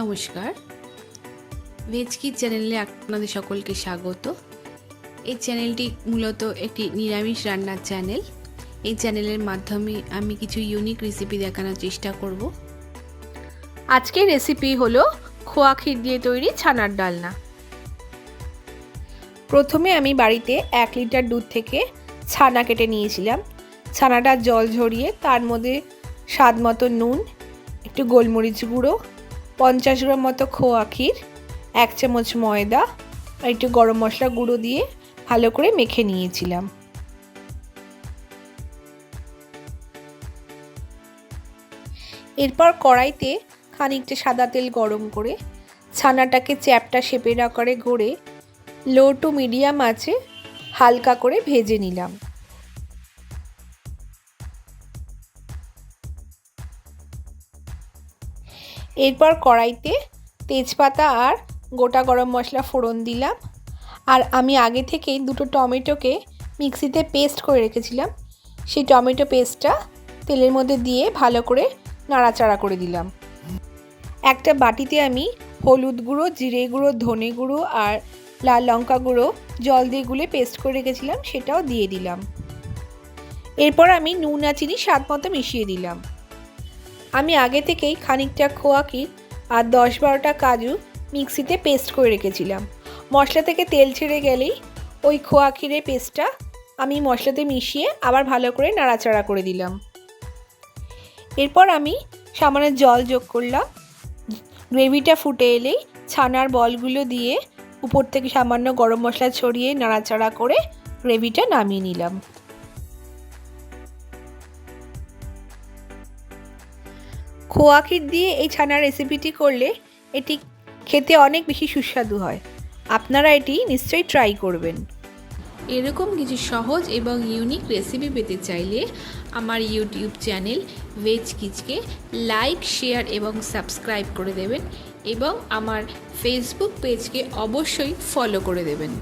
নমস্কার। Veg kid চ্যানেলে আপনাদের সকলকে স্বাগত। এই চ্যানেলটি মূলত একটি নিরামিষ রান্নার চ্যানেল এই চ্যানেলের মাধ্যমে আমি কিছু ইউনিক রেসিপি দেখানোর চেষ্টা করব। আজকের রেসিপি হলো খোয়া ক্ষীর দিয়ে তৈরি ছানার ডালনা। প্রথমে আমি বাড়িতে এক লিটার দুধ থেকে ছানা কেটে নিয়েছিলাম। ছানাটা জল ঝরিয়ে তার মধ্যে স্বাদ মতো নুন, একটু গোলমরিচ গুঁড়ো পঞ্চাশ গ্রাম মতো খোয়া ক্ষীর, এক চামচ ময়দা আর একটু গরম মশলা গুঁড়ো দিয়ে ভালো করে মেখে নিয়েছিলাম। এরপর কড়াইতে খানিকটা সাদা তেল গরম করে ছানাটাকে চ্যাপটা শেপের আকারে গড়ে লো টু মিডিয়াম আছে হালকা করে ভেজে নিলাম। এরপর কড়াইতে তেজপাতা আর গোটা গরম মশলা ফোড়ন দিলাম। আর আমি আগে থেকেই দুটো টমেটোকে মিক্সিতে পেস্ট করে রেখেছিলাম। সেই টমেটো পেস্টটা তেলের মধ্যে দিয়ে ভালো করে নাড়াচাড়া করে দিলাম। একটা বাটিতে আমি হলুদ গুঁড়ো, জিরে গুঁড়ো, ধনে গুঁড়ো আর লাল লঙ্কা গুঁড়ো জল দিয়ে গুলে পেস্ট করে রেখেছিলাম, সেটাও দিয়ে দিলাম। এরপর আমি নুন আর চিনি স্বাদ মতো মিশিয়ে দিলাম। আমি আগে থেকেই খানিকটা খোয়া ক্ষীর আর দশ বারোটা কাজু মিক্সিতে পেস্ট করে রেখেছিলাম। মশলা থেকে তেল ছেড়ে গেলেই ওই খোয়া ক্ষীরের পেস্টটা আমি মশলাতে মিশিয়ে আবার ভালো করে নাড়াচাড়া করে দিলাম। এরপর আমি সামান্য জল যোগ করলাম। গ্রেভিটা ফুটে এলেই ছানার বলগুলো দিয়ে উপর থেকে সামান্য গরম মশলা ছড়িয়ে নাড়াচাড়া করে গ্রেভিটা নামিয়ে নিলাম। খোয়া ক্ষীর দিয়ে এই ছানার রেসিপিটি করলে এটি খেতে অনেক বেশি সুস্বাদু হয়। আপনারা এটি নিশ্চয়ই ট্রাই করবেন। এরকম কিছু সহজ এবং ইউনিক রেসিপি পেতে চাইলে আমার ইউটিউব চ্যানেল ভেজ কিচকে লাইক শেয়ার এবং সাবস্ক্রাইব করে দেবেন এবং আমার ফেসবুক পেজকে অবশ্যই ফলো করে দেবেন।